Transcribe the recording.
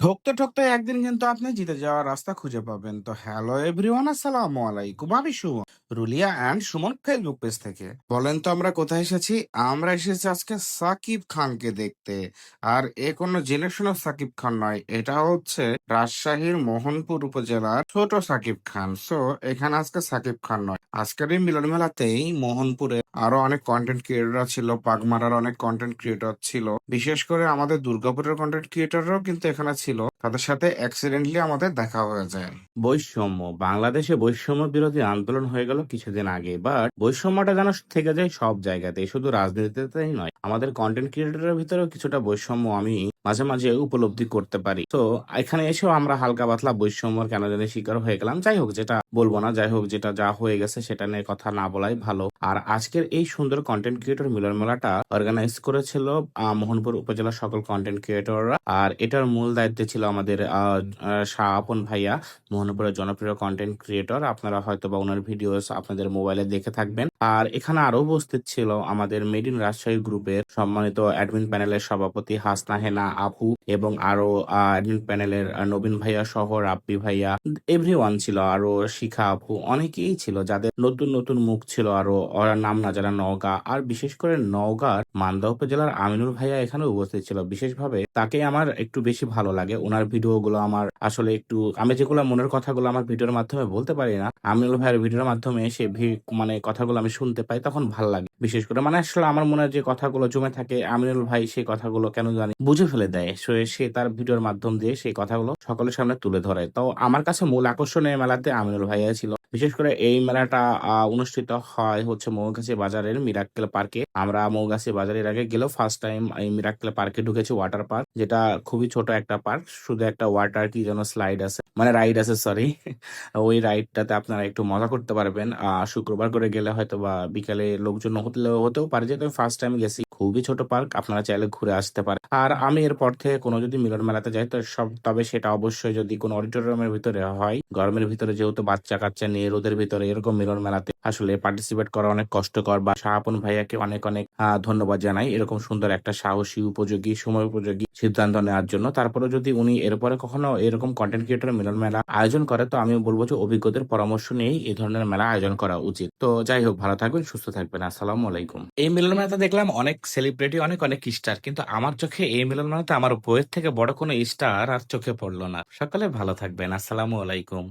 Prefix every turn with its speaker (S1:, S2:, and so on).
S1: ঠকতে, ঠকতে একদিন কিন্তু আপনি জিতে যাওয়ার রাস্তা খুঁজে পাবেন। তো হ্যালো এভরিওয়ান আসসালামু আলাইকুম। আমি Sumon. Rulia and Sumon Facebook page থেকে। বলেন তো আমরা কোথায় এসেছি? আমরা এসেছি আজকে সাকিব খানকে দেখতে। আর এ কোনো জেনে শোনা সাকিব খান নয়। এটা হচ্ছে রাজশাহীর মোহনপুর উপজেলার ছোট সাকিব খান। সো এখানে আজকে সাকিব খান নয়। আজকের এই মিলন মেলাতেই মোহনপুরে আরও অনেক কন্টেন্ট ক্রিয়েটররা ছিল, পাগমারার অনেক কন্টেন্ট ক্রিয়েটর ছিল। বিশেষ করে আমাদের দুর্গাপুরের কন্টেন্ট ক্রিয়েটররাও কিন্তু এখানে ছিল। তাদের সাথে অ্যাক্সিডেন্টলি আমাদের দেখা হয়ে যায়।
S2: বৈষম্য বাংলাদেশে বৈষম্য বিরোধী আন্দোলন হয়ে গেল কিছুদিন আগে বাট বৈষম্যটা যেন থেকে যায় সব জায়গাতে শুধু রাজনীতিতেই নয়, আমাদের কন্টেন্ট ক্রিয়েটারের ভিতরেও কিছুটা বৈষম্য আমি মাঝে মাঝে উপলব্ধি করতে পারি। তো এখানে এসেও আমরা হালকা পাতলা বৈষম্যর কেন জানি শিকার হয়ে গেলাম। যাই হোক, যেটা বলব না, যাই হোক, যেটা যা হয়ে গেছে সেটা নিয়ে কথা না বলাই ভালো। আর আজকের এই সুন্দর কন্টেন্ট ক্রিয়েটর মিলন মেলাটা অর্গানাইজ করেছিল মোহনপুর উপজেলার সকল কন্টেন্ট ক্রিয়েটররা আর এটার মূল দায়িত্বে ছিল আমাদের শাহ আপন ভাইয়া, মোহনপুরের জনপ্রিয় কন্টেন্ট ক্রিয়েটর আপনারা হয়তো বা ওনার ভিডিওস আপনাদের মোবাইলে দেখে থাকবেন। আর এখানে আরও উপস্থিত ছিল আমাদের মেড ইন রাজশাহী গ্রুপের সম্মানিত অ্যাডমিন প্যানেলের সভাপতি হাসনা হেনা আপু এবং আরও প্যানেলের নবীন ভাইয়া সহ রাব্বি ভাইয়া এভরি ওয়ান ছিল, আরও শিখা আপু, অনেকেই ছিল যাদের নতুন নতুন মুখ ছিল, আরও নাম না যারা নওগাঁ, আর বিশেষ করে নওগাঁর মান্দা উপজেলার আমিনুল ভাইয়া এখানে উপস্থিত ছিল। বিশেষভাবে তাকে আমার একটু বেশি ভালো লাগে। ওনার ভিডিও গুলো আমার আসলে একটু, আমি যেগুলো মনের কথাগুলো আমার ভিডিওর মাধ্যমে বলতে পারি না, আমিনুল ভাইয়ের ভিডিওর মাধ্যমে সে মানে কথাগুলো আমি শুনতে পাই, তখন ভালো লাগে। বিশেষ করে। মানে আসলে আমার মনে হয় যে কথাগুলো জমে থাকে, আমিনুল ভাই সেই কথাগুলো কেন জানি বুঝে ফেলে দেয়। সো, সে তার ভিডিওর মাধ্যম দিয়ে সেই কথাগুলো সকলের সামনে তুলে ধরে। তো আমার কাছে মূল আকর্ষণ এই মেলাতে আমিনুল ভাইয়া ছিল। বিশেষ করে এই মেলাটা অনুষ্ঠিত হয় হচ্ছে মৌগাছি বাজারের মিরাক্কেল পার্কে। আমরা মৌগাছি বাজারের আগে গেলেও ফার্স্ট টাইম এই মিরাক্কেল পার্কে ঢুকেছি ওয়াটার পার্ক যেটা খুবই ছোট একটা পার্ক শুধু একটা ওয়াটার কি যেন স্লাইড আছে মানে রাইড আছে সরি ওই রাইডটাতে আপনারা একটু মজা করতে পারবেন। শুক্রবার করে গেলে হয়তো বা বিকালে লোকজন হতেও হতেও পারে, যেহেতু ফার্স্ট টাইম গেছি। খুবই ছোট পার্ক, আপনারা চাইলে ঘুরে আসতে পারেন। আর আমি এরপর থেকে কোনো যদি মিলন মেলাতে যাই, তো সব, তবে সেটা অবশ্যই যদি কোনো অডিটোরিয়ামের ভিতরে হয়, গরমের ভিতরে যেহেতু বাচ্চা কাচ্চা নিয়ে রোদের ভিতরে এরকম মিলন মেলাতে আসলে পার্টিসিপেট করা অনেক কষ্টকর বা শাহাপন ভাইয়াকে অনেক অনেক ধন্যবাদ জানাই। এরকম সুন্দর একটা সাহসী, উপযোগী, সময় উপযোগী সিদ্ধান্ত নেওয়ার জন্য। তারপরে যদি উনি এরপরে কখনো এরকম কন্টেন্ট ক্রিয়েটর মিলন মেলা আয়োজন করে, তো আমি বলব যে অভিজ্ঞদের পরামর্শ নিয়েই এই ধরনের মেলা আয়োজন করা উচিত। তো যাই হোক, ভালো থাকবেন, সুস্থ থাকবেন। আসসালামু আলাইকুম। এই মিলন মেলাতে দেখলাম অনেক সেলিব্রিটি অনেক অনেক স্টার কিন্তু আমার চোখে এই মিলন মেলাতে আমার বইয়ের থেকে বড় কোনো স্টার আর চোখে পড়ল না। সকালে ভালো থাকবেন। আসসালামু আলাইকুম।